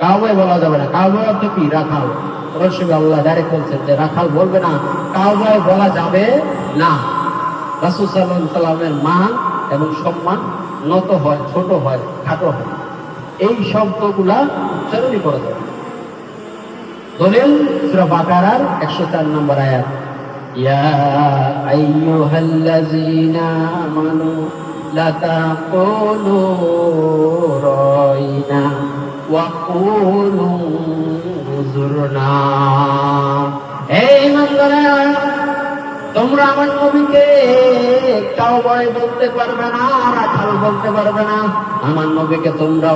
কাউবাই বলা যাবে না। কাউবাই অর্থ কি? রাখাল। রসুল আল্লাহ ডাইরেক্ট বলছেন যে, রাখাল বলবে না কাউবাই বলা যাবে না। রাসুল সাল্লাহ সাল্লামের মান এবং সম্মান নত হয়, ছোট হয়, খাটো হয়। এই শব্দগুলা উচ্চারণই করা যাবে দলিল সূরা বাকারার 104 নম্বর আয়াত। আমানু লা তাকুলু রাইনা তোমরা আমার নবীকে কাউবয় বলতে পারবে না রাখাল বলতে পারবে না। আমার নবীকে তোমরা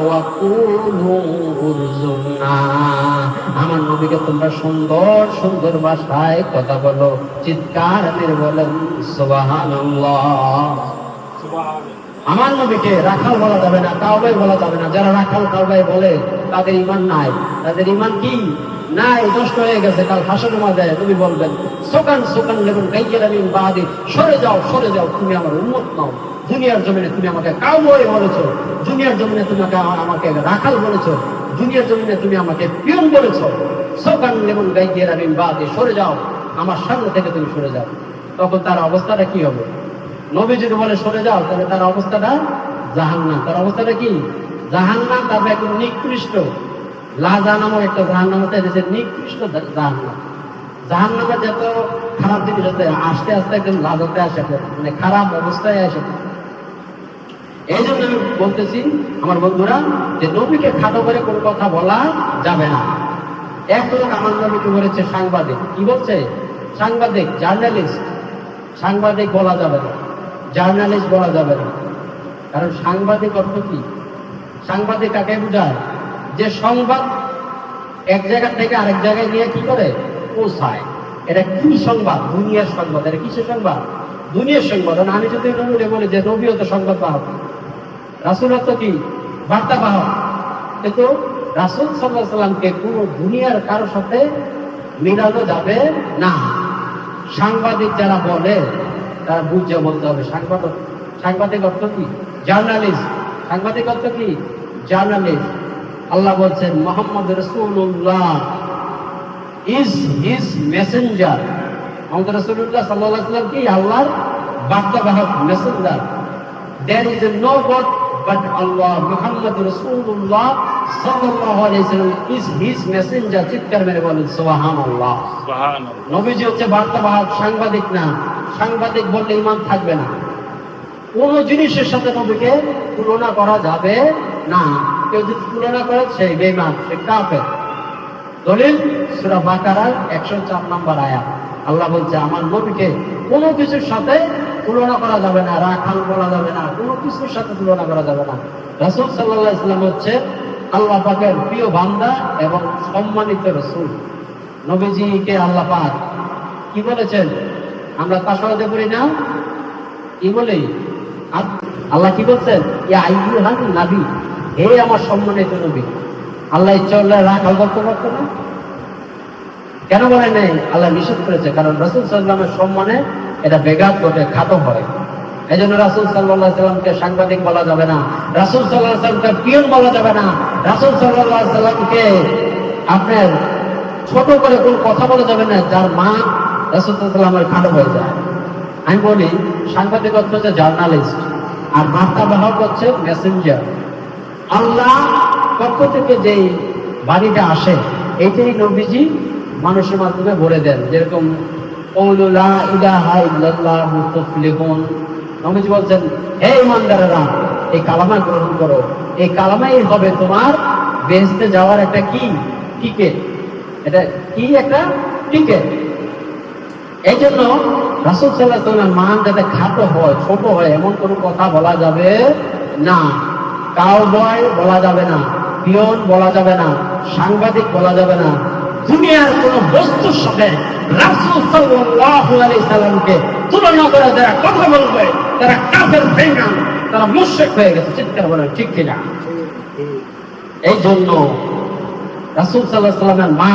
আমার নবীকে তোমরা সুন্দর সুন্দর ভাষায় কথা বলো, চিৎকার বলেন সুবহানাল্লাহ। আমার নবীকে রাখাল বলা যাবে না, কাউবাই বলা যাবে না। যারা রাখাল, কাউবাই বলে, তাদের ইমান নাই। তাদের ইমান কি? নাই, নষ্ট হয়ে গেছে। কাল হাসনের মাঝে তুমি বলবেন, সোকান সোকান লেবেন গাইকে লাবিন বাদে। সরে যাও সরে যাও, তুমি আমার উন্মত নাও। দুনিয়ার জমিনে তুমি আমাকে কাউবয় বলেছ। দুনিয়ার জমিনে তুমি আমাকে রাখাল বলেছ। দুনিয়ার জমিনে তুমি আমাকে পিয়ন বলেছ। সোকান লেবেন গাইকে লাবিন বাদে, সরে যাও। আমার সামনে থেকে তুমি সরে যাও। তখন তার অবস্থাটা কি হবে? নবী যদি বলে, সরে যাও, তাহলে তার অবস্থাটা জাহান্নাম। তার অবস্থাটা কি? জাহান্নাম তারপরে একদম নিকৃষ্ট। লাজা নামক একটা জাহান্নাম আছে, এটা হচ্ছে নিকৃষ্ট জাহান্নাম। জাহান্নামের যত খারাপ জিনিস আছে, আস্তে আস্তে একদম লাজাতে আসে মানে খারাপ অবস্থায় আসে। এই জন্য আমি বলতেছি, আমার বন্ধুরা, যে নবীকে খাটো করে কোনো কথা বলা যাবে না। এক লোক আমার নবীকে বলেছে? সাংবাদিক। কি বলছে? সাংবাদিক, জার্নালিস্ট। সাংবাদিক বলা যাবে না। জার্নালিস্ট বলা যাবে না। কারণ সাংবাদিক অর্থ কি? সাংবাদিক কাকে বোঝায়? যে সংবাদ এক জায়গা থেকে আরেক জায়গায় নিয়ে কি করে? পৌঁছায়। এটা কি সংবাদ? দুনিয়ার সংবাদ। এটা কিসের সংবাদ? দুনিয়ার সংবাদ। আমি যদি নবীরে বলি যে নবী তো সংবাদ বাহক। রাসুল তো কি? বার্তা বাহক। কিন্তু রাসুল সাল্লাহ সাল্লামকে পুরো দুনিয়ার কারোর সাথে মিলানো যাবে না। সাংবাদিক যারা বলে তারা বুঝে বলতে হবে। সাংবাদিক সাংবাদিক অর্থ কি? জার্নালিস্ট। সাংবাদিক অর্থ কি? জার্নালিস্ট। আল্লাহ বলছেন, মোহাম্মদ রসুল্লাহ ইজ হিজ মেসেঞ্জার। মোহাম্মদ রসুল্লাহ সাল্লাহ সাল্লাম কি? আল্লাহর বার্তাবাহক messenger. There is no God but Allah, Muhammad Rasulullah sallallahu alayhi wasallam is his messenger চিৎকার মেরে বলেন সুবহানাল্লাহ। নবীজি হচ্ছে বার্তাবাহক সাংবাদিক না সাংবাদিক বললে ইমান থাকবে না। কোন জিনিসের সাথে নবীকে তুলনা করা যাবে না। কেউ যদি তুলনা করে সেই বেমান সে কাফের। দলিল সূরা বাকারার 104 নম্বর আয়াত। আল্লাহ বলছে আমার নবীকে কোনো কিছুর সাথে তুলনা করা যাবে না রাখাল বলা যাবে না কোনো কিছুর সাথে তুলনা করা যাবে না। রাসূল সাল্লাল্লাহু ইসলাম হচ্ছে আল্লাহ পাকের প্রিয় বান্দা এবং সম্মানিত রাসূল। নবীজিকে আল্লাহ পাক কি বলেছেন? আমরা তাসওয়াদে পড়ি না? কি বলি? আল্লাহ কি বলছেন? নাবী, হে আমার সম্মানিত নবী। আল্লাহ ইচ্ছা রাখাল বলতে পারতো না? কেন বলে নেই? আল্লাহ নিষেধ করেছে, কারণ রসুল সাল্লামের সম্মানে এটা বেঘাত ঘটে খাটো হয় এই জন্য রাসুল সাল্লাহ সাল্লামকে সাংবাদিক বলা যাবে না। রাসুল সাল্লাহ সাল্লামকে পিয়ন বলা যাবে না। রাসুল সাল্লাহ সাল্লামকে আপনার ছোট করে কোন কথা বলা যাবে না, যার মা রাসুল সাল্লামের খাটো হয়ে যায়। আমি বলি, সাংবাদিক হচ্ছে জার্নালিস্ট, আর বার্তাবাহক হচ্ছে মেসেঞ্জার। আল্লাহ পক্ষ থেকে যেই বাড়িটা আসে এইটাই নবীজি মানুষের মাধ্যমে বলে দেন। যেরকম লা ইলাহা ইল্লাল্লাহু তুফলিহুন। নবীজি বলছেন, হে ইমানদারেরা, এই কালামা গ্রহণ করো। এই কালামাই হবে তোমার বেহেশতে যাওয়ার একটা কি? টিকেট এটা কি একটা টিকেট এই জন্য রাসুল সাল্লাহ মান যাতে খাটো হয়, ছোট হয়, এমন কোনো কথা বলা যাবে না। কাউবয় বলা যাবে না, পিয়ন বলা যাবে না, সাংবাদিক বলা যাবে না। দুনিয়ার কোন বস্তুর সাথে রাসুল সাল্লাল্লাহু আলাইহি সাল্লামকে তুলনা করে যারা কথা বলবে, তারা কাফের বেঈমান তারা মুশেক হয়ে গেছে, চিৎকার বলে ঠিক কিনা? এই জন্য রাসুল সাল্লাহ সাল্লামের মা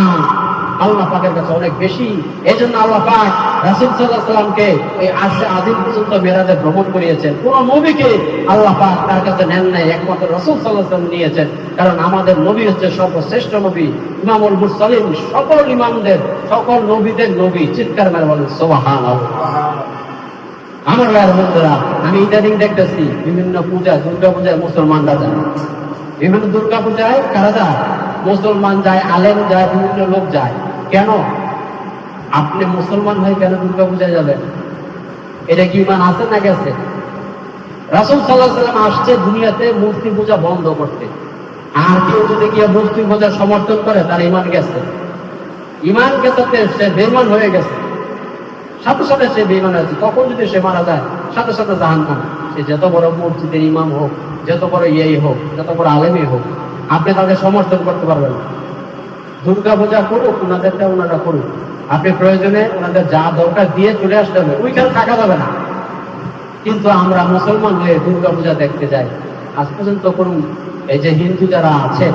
আল্লাহ পাকের কাছে অনেক বেশি। এই জন্য আল্লাহ পাক রাসুল সাল্লাহ সাল্লামকে এই আসে আদিম পর্যন্ত মেরাজে ভ্রমণ করিয়েছেন। কোন নবীকে আল্লাহ পাক তার কাছে নেন নাই, একমাত্র রসুল সাল্লাহ সাল্লাম নিয়েছেন। কারণ আমাদের নবী হচ্ছে সর্বশ্রেষ্ঠ নবী, ইমামুল মুরসালিম সকল ইমামদের, সকল নবীদের নবী। চিৎকার মেরে বলেন সোবাহান আমার ভাইয়ের বন্ধুরা, আমি ইদানিং দেখতেছি বিভিন্ন পূজা দুর্গা পূজায় মুসলমানরা যায়। বিভিন্ন দুর্গা পূজায় কারা যায়? মুসলমান যায়, আলেম যায়, বিভিন্ন লোক যায়। কেন? আপনি মুসলমান হয়ে কেন দুর্গা পূজায় যাবেন? এটা কি ইমান আছে না গেছে? রাসুল সাল্লাহ সাল্লাম আসছে দুনিয়াতে মূর্তি পূজা বন্ধ করতে। আর কেউ যদি গিয়ে মূর্তি পূজা সমর্থন করে, তার ইমান গেছে। ইমান গেছে সে বেমান হয়ে গেছে। সাথে সাথে সে বেমান আছে তখন যদি সে মারা যায়, সাথে সাথে জাহান খান সে যত বড় মসজিদের ইমাম হোক, যত বড় ইয়েই হোক, যত বড় আলেমই হোক, আপনি তাদের সমর্থন করতে পারবেন না। দুর্গা পূজা করুক ওনাদেরটা ওনারা করুক। আপনি প্রয়োজনে ওনাদের যা দরকার দিয়ে চলে আসতে হবে, ওইখানে থাকা যাবে না। কিন্তু আমরা মুসলমান হয়ে দুর্গা পূজা দেখতে যাই। আজ পর্যন্ত করুন এই যে হিন্দু যারা আছে,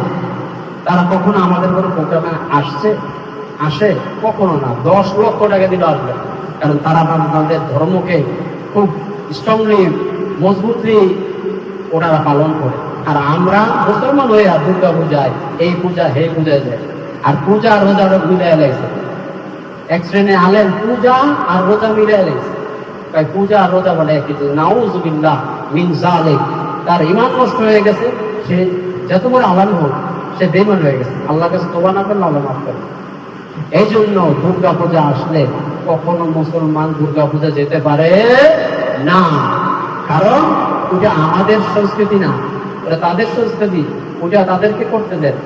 তারা কখনো আমাদের কোনো প্রোগ্রামে আসছে? আসে? কখনো না। দশ লক্ষ টাকা দিলে আসবে কারণ তারা তাদের ধর্মকে খুব স্ট্রংলি মজবুতলি ওনারা পালন করে। আর আমরা মুসলমান হয়ে আর দুর্গা পূজায় এই পূজা, হে পূজায় যায় আর পূজা আর রোজা মিলে লাগছে এক শ্রেণি আলেন পূজা আর রোজা মিলাই লাগছে তাই পূজা আর রোজা বলে জিনিস নাউজুবিল্লাহ মিন জালিক তার ইমান নষ্ট হয়ে গেছে, সে যত বড় আলাম হোক, সে বেমান হয়ে গেছে। আল্লাহ কাছে তোবা না করলে আল্লাহ মাফ করে। এই জন্য দুর্গা পূজা আসলে কখনো মুসলমান দুর্গা পূজা যেতে পারে না। কারণ ওটা আমাদের সংস্কৃতি না। ওটা তাদের সংস্কৃতি ওটা তাদেরকে করতে দেন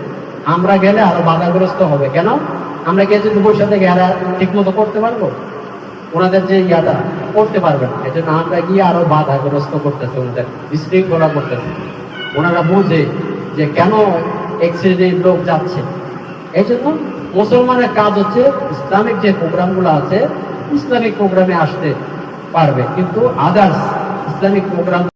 আমরা গেলে আরও বাধাগ্রস্ত হবে। কেন? আমরা গিয়ে যদি বসে থেকে এরা ঠিক মতো করতে পারব? ওনাদের যে ইয়াটা, করতে পারবে না। এই জন্য আমরা গিয়ে আরও বাধাগ্রস্ত করতেছে ওনাদের, বিশৃঙ্খলা করতেছে। ওনারা বুঝে যে কেন এক শ্রেণির লোক যাচ্ছে। এই জন্য মুসলমানের কাজ হচ্ছে ইসলামিক যে প্রোগ্রামগুলো আছে, ইসলামিক প্রোগ্রামে আসতে পারবে। কিন্তু আদার্স ইসলামিক প্রোগ্রাম